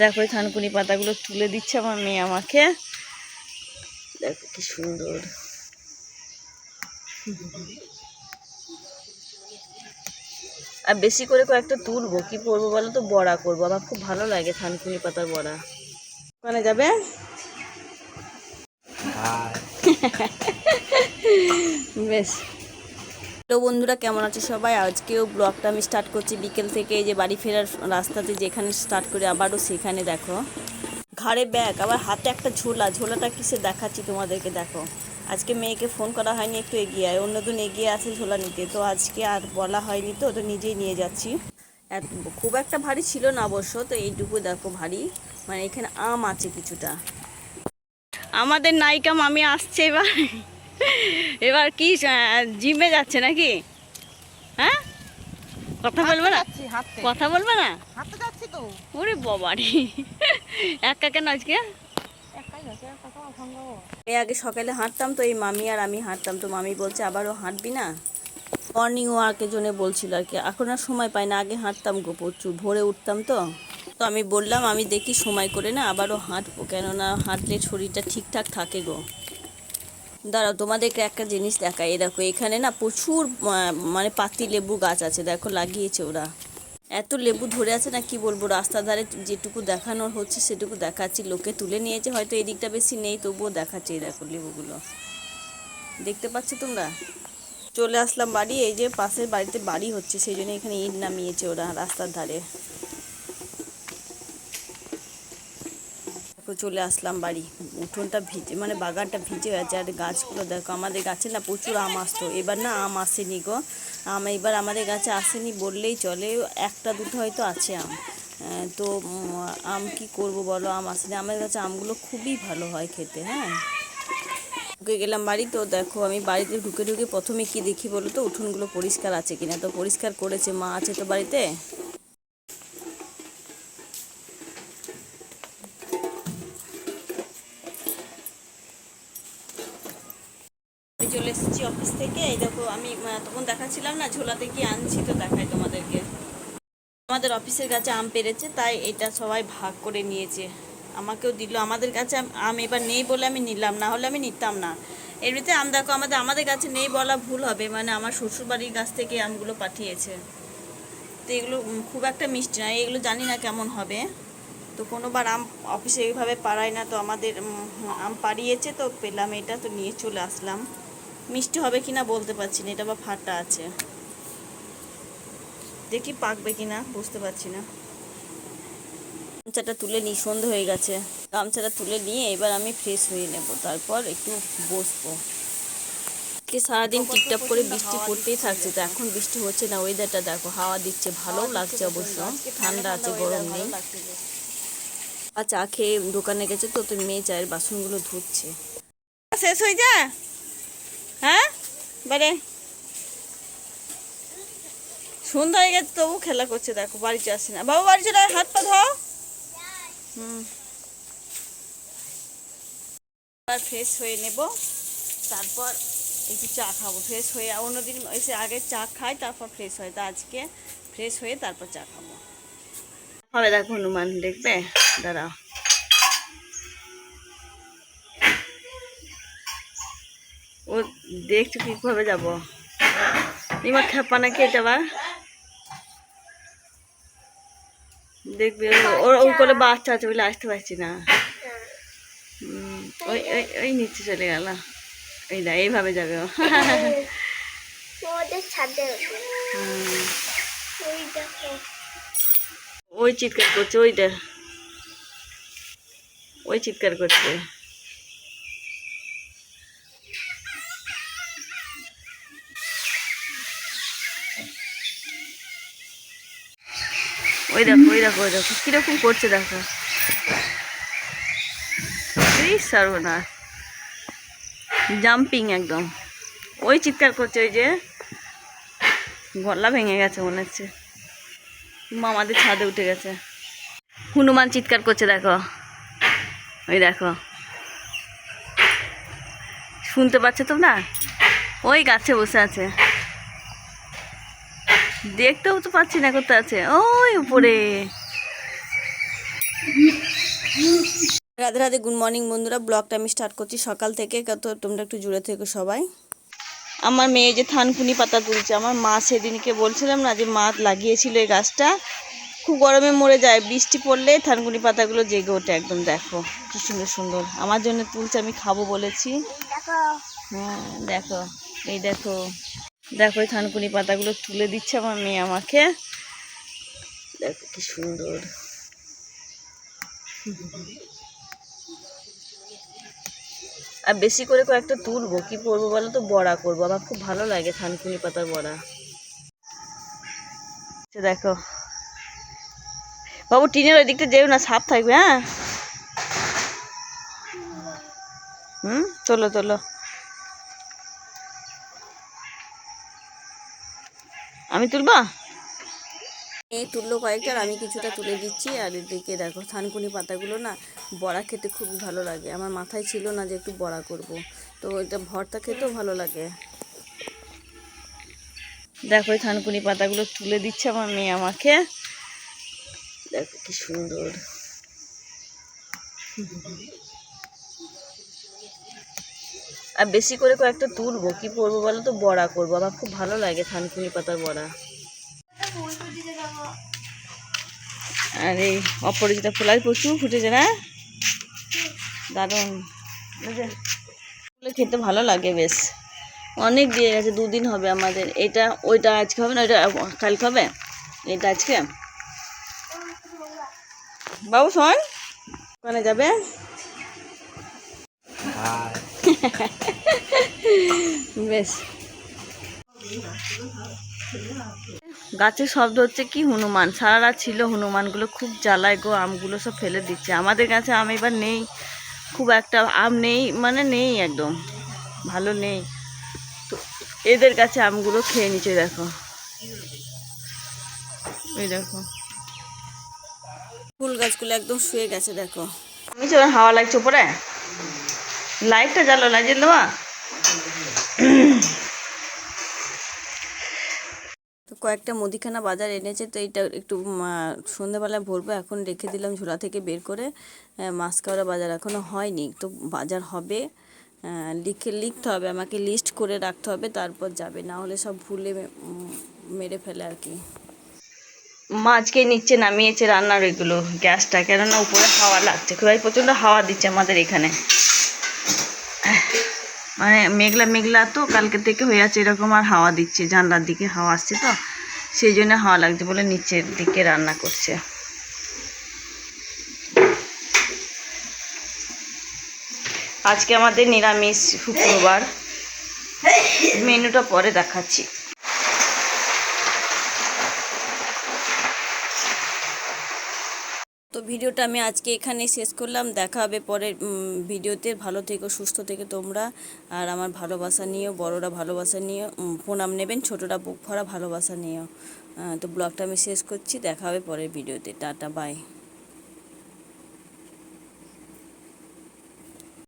দেখো এই থানকুনি পাতাগুলো তুলে দিচ্ছে আমার মেয়ে আমাকে। দেখো কি সুন্দর। আর বেশি করে কয়েকটা তুলবো কি করব বলো তো? বড়া করব। আমার খুব ভালো লাগে থানকুনি পাতার বড়া। ওখানে যাবে? বেশ। হ্যালো বন্ধুরা, কেমন আছে সবাই? আজকেও ব্লগটা আমি স্টার্ট করছি বিকেল থেকে যে বাড়ি ফেরার রাস্তাতে যেখানে স্টার্ট করে, আবারও সেখানে দেখো। ঘাড়ে ব্যাগ, আবার হাতে একটা ঝোলা, ঝোলাটা কিসে দেখাচ্ছি তোমাদেরকে দেখো। আজকে মেয়েকে ফোন করা হয়নি, একটু এগিয়ে আয়। অন্যদিন এগিয়ে আছে ঝোলা নিতে, তো আজকে আর বলা হয়নি তো ওটা নিজেই নিয়ে যাচ্ছি। খুব একটা ভারী ছিল না অবশ্য, তো এইটুকু দেখো ভারী। মানে এখানে আম আছে কিছুটা। আমাদের নায়িকা মামি আসছে এবার। এবার কি জিমে যাচ্ছে নাকি? হ্যাঁ? কথা বলবে না? কথা বলবে না? হাঁটতে যাচ্ছি তো। ওরে বাবারি একা কেন আজকে? এই আগে সকালে হাঁটতাম তো এই মামি আর আমি হাঁটতাম তো মামি বলছে আবারও হাঁটবি না? মর্নিং ওয়ার্কের জন্য বলছিল আর কি। এখন আর সময় পাই না আগে হাঁটতাম গো প্রচুর ভোরে উঠতাম তো। তো আমি বললাম আমি দেখি সময় করে না আবারও হাঁটবো কেননা হাঁটলে শরীরটা ঠিকঠাক থাকে গো। দাঁড়াও, তোমাদেরকে একটা জিনিস দেখাই। এই দেখো, এখানে না প্রচুর মানে পাতি লেবু গাছ আছে, দেখো লাগিয়েছে ওরা। এত লেবু ধরে আছে না, কি বলব, রাস্তার ধারে যেটুকু দেখানোর হচ্ছে সেটুকু দেখাচ্ছি। লোকে তুলে নিয়েছে, হয়তো এই দিকটা বেশি নেই, তবুও দেখাচ্ছে এই দেখো লেবুগুলো। দেখতে পাচ্ছ তোমরা? চলে আসলাম বাড়ি, এই যে পাশের বাড়িতে বাড়ি হচ্ছে, সেই জন্য এখানে ইট নামিয়েছে ওরা রাস্তার ধারে। দেখো চলে আসলাম বাড়ি। উঠোনটা ভিজে মানে বাগানটা ভিজে আছে আর গাছগুলো দেখো, আমাদের গাছে না প্রচুর আম আসতো। এবার না আম আসেনি গো। আম এবার আমাদের গাছে আসেনি বললেই চলে, একটা দুটো হয়তো আছে আম। তো আম কি করব বলো? আম আসেনি। আমাদের কাছে আমগুলো খুবই ভালো হয় খেতে হ্যাঁ। ঢুকে গেলাম বাড়ি, তো দেখো আমি বাড়িতে ঢুকে ঢুকে প্রথমে কি দেখি বলো তো? উঠোনগুলো পরিষ্কার আছে কিনা? তো পরিষ্কার করেছে মা আছে তো বাড়িতে? থেকে, এই দেখো আমি তখন দেখাচ্ছিলাম না, ঝোলাতে কি আনছি, তো দেখাই তোমাদেরকে। আমাদের অফিসের কাছে আম পেরেছে, তাই এটা সবাই ভাগ করে নিয়েছে। আমাকেও দিল, আমাদের কাছে আম- এবার নেই বলে আমি নিলাম, না হলে আমি নিতাম না। এমনিতে আম দেখো, আমাদের আমাদের কাছে নেই বলা ভুল হবে মানে আমার শ্বশুরবাড়ির গাছ থেকে আমগুলো পাঠিয়েছে। তো এগুলো খুব একটা মিষ্টি না, এগুলো জানি না কেমন হবে। তো কোনোবার আম অফিসে এইভাবে পাড়ায় না, তো আমাদের আম পাড়িয়েছে, তো পেলাম এটা, তো নিয়ে চলে আসলাম। মিষ্টি হবে কিনা বলতে পারছি না এটা বা ফাটা আছে। দেখি পাকবে কিনা বুঝতে পারছি না। গামছাটা তুলে নিই সন্ধে হয়ে গেছে। গামছাটা তুলে নিয়ে এবার আমি ফ্রেশ হয়ে নেব তারপর একটু বসবো। আজকে সারাদিন টিপটাপ করে বৃষ্টি পড়তেই থাকছে তো এখন বৃষ্টি হচ্ছে না ওয়েদারটা দেখো হাওয়া দিচ্ছে ভালো লাগছে অবশ্য। ঠান্ডা আছে গরম নেই। আর চা খেয়ে দোকানে গেছে তো তো মেয়ে চায়ের বাসনগুলো ধুচ্ছে। শেষ হয়ে যা হ্যাঁ? বারে। সন্ধ্যা হয়ে গেছে তবু খেলা করছে, দেখো, বাড়িতে আসে না। বাবা, বাড়ি চলে হাত পা ধোও। হুম। ফ্রেশ হয়ে নেব। তারপর একটু চা খাব। ফ্রেশ হয়ে, অন্যদিন এসে আগে চা খাই, তারপর ফ্রেশ হয়। তা আজকে ফ্রেশ হয়ে তারপর চা খাব। হবে, দেখো, হনুমান দেখবে? দাঁড়াও। ও দেখছ কীভাবে যাব। এবার খেপা নাকি এটা আবার দেখবি ও- ওর ওর কোলে বাচ্চা আছে বলে আসতে পারছি না। ওই ওই ওই নিচে চলে গেল। এই দা এইভাবে যাবে ও। ওদের ছাদে হুম, ওই দেখো। ওই চিৎকার করছে ওইটা। ওই চিৎকার করছে। ওই দেখো ওই দেখো ওই দেখো, কীরকম করছে দেখো। সর্বনাশ। জাম্পিং একদম। ওই চিৎকার করছে ওই যে, গলা ভেঙে গেছে মনে হচ্ছে। মামাদের ছাদে উঠে গেছে। হনুমান চিৎকার করছে, দেখো। ওই দেখো। শুনতে পাচ্ছ তোমরা? ওই গাছে বসে আছে। দেখতেও তো পাচ্ছি না কোথায় আছে। ওই উপরে। রাধে রাধে গুড মর্নিং বন্ধুরা। ব্লগটা আমি স্টার্ট করছি সকাল থেকে। তো তোমরা একটু জুড়ে থেকো সবাই। আমার মেয়ে যে থানকুনি পাতা তুলছে আমার মা সেদিনকে বলছিলাম না যে মা লাগিয়েছিল এই গাছটা। খুব গরমে মরে যায় বৃষ্টি পড়লে থানকুনি পাতাগুলো জেগে ওঠে একদম দেখো। কি সুন্দর সুন্দর। আমার জন্য তুলছে আমি খাব বলেছি। হ্যাঁ দেখো। এই দেখো। দেখো এই থানকুনি পাতাগুলো তুলে দিচ্ছে আমার মেয়ে আমাকে। দেখো কি সুন্দর। আর বেশি করে কয়েকটা তুলবো, কি করব বলো তো? বড়া করব। আমার খুব ভালো লাগে থানকুনি পাতার বড়া। দেখো। বাবু, টিনের ওই দিকটা যেও না, সাপ থাকবে হ্যাঁ? হুম চলো চলো আমি তুলবা? এই তুললো কয়েকটা আমি কিছুটা তুলে দিচ্ছি। আর এদিকে দেখো থানকুনি পাতাগুলো না বড়া খেতে খুবই ভালো লাগে। আমার মাথায় ছিল না যে একটু বড়া করব। তো এটা ভর্তা খেতেও ভালো লাগে। দেখো এই থানকুনি পাতাগুলো তুলে দিচ্ছে আমার মেয়ে আমাকে। দেখো কি সুন্দর। আর বেশি করে কয়েকটা তুলবো। কি করব বলো তো? বড়া করব। আমার খুব ভালো লাগে থানকুনি পাতার বড়া। আর এই অপরাজিতা ফুলাই প্রচুর ফুটেছে না? দারুণ। খেতে ভালো লাগে বেশ। অনেক দিয়ে গেছে, দুদিন হবে আমাদের। এটা, ওইটা আজকে হবে না? ওইটা কালকে হবে এটা আজকে? বাবু শোন। ওখানে যাবে? বেশ। গাছের শব্দ হচ্ছে, কি হনুমান? সারা রাত ছিল হনুমানগুলো খুব জ্বালায় গো, আমগুলো সব ফেলে দিচ্ছে। আমাদের কাছে আম এবার নেই, খুব একটা আম নেই মানে নেই একদম, ভালো নেই। তো এদের কাছে আমগুলো খেয়ে নিচ্ছে, দেখো। এই দেখো। ফুল গাছগুলো একদম শুয়ে গেছে, দেখো। আমি তো হাওয়া লাগছে উপরে? লাইটটা জ্বালো দেওয়া। তো কয়েকটা মুদিখানা বাজার এনেছে তো এইটা একটু উম, সন্ধেবেলায় ভরবো। এখন রেখে দিলাম ঝোলা থেকে বের করে। আহ, মাসকাওড়া বাজার এখনও হয়নি। তো বাজার হবে। লিখে লিখতে হবে। আমাকে লিস্ট করে রাখতে হবে তারপর যাবে। না হলে সব ভুলে মেরে ফেলে আর কি। মাছকে নিচে নামিয়েছে রান্নার এগুলো গ্যাসটা। কেননা উপরে হাওয়া লাগছে। খুবই প্রচণ্ড হাওয়া দিচ্ছে আমাদের এখানে। মানে মেঘলা মেঘলা তো কালকে থেকে হয়ে আছে, এরকম আর হাওয়া দিচ্ছে, জানলার দিকে হাওয়া আসছে তো, সেই জন্য হাওয়া লাগছে বলে নিচের দিকে রান্না করছে। আজকে আমাদের নিরামিষ শুক্রবার। মেনুটা পরে দেখাচ্ছি। ভিডিওটা আমি আজকে এখানে শেষ করলাম। দেখা হবে পরের ভিডিওতে। ভালো থেকো সুস্থ থেকে তোমরা। আর আমার ভালোবাসা নিয়েও বড়রা ভালোবাসা নিও প্রণাম নেবেন ছোটরা বুক ভরা ভালোবাসা আহ, তো ব্লগটা আমি শেষ করছি। দেখা হবে পরের ভিডিওতে। Tata bye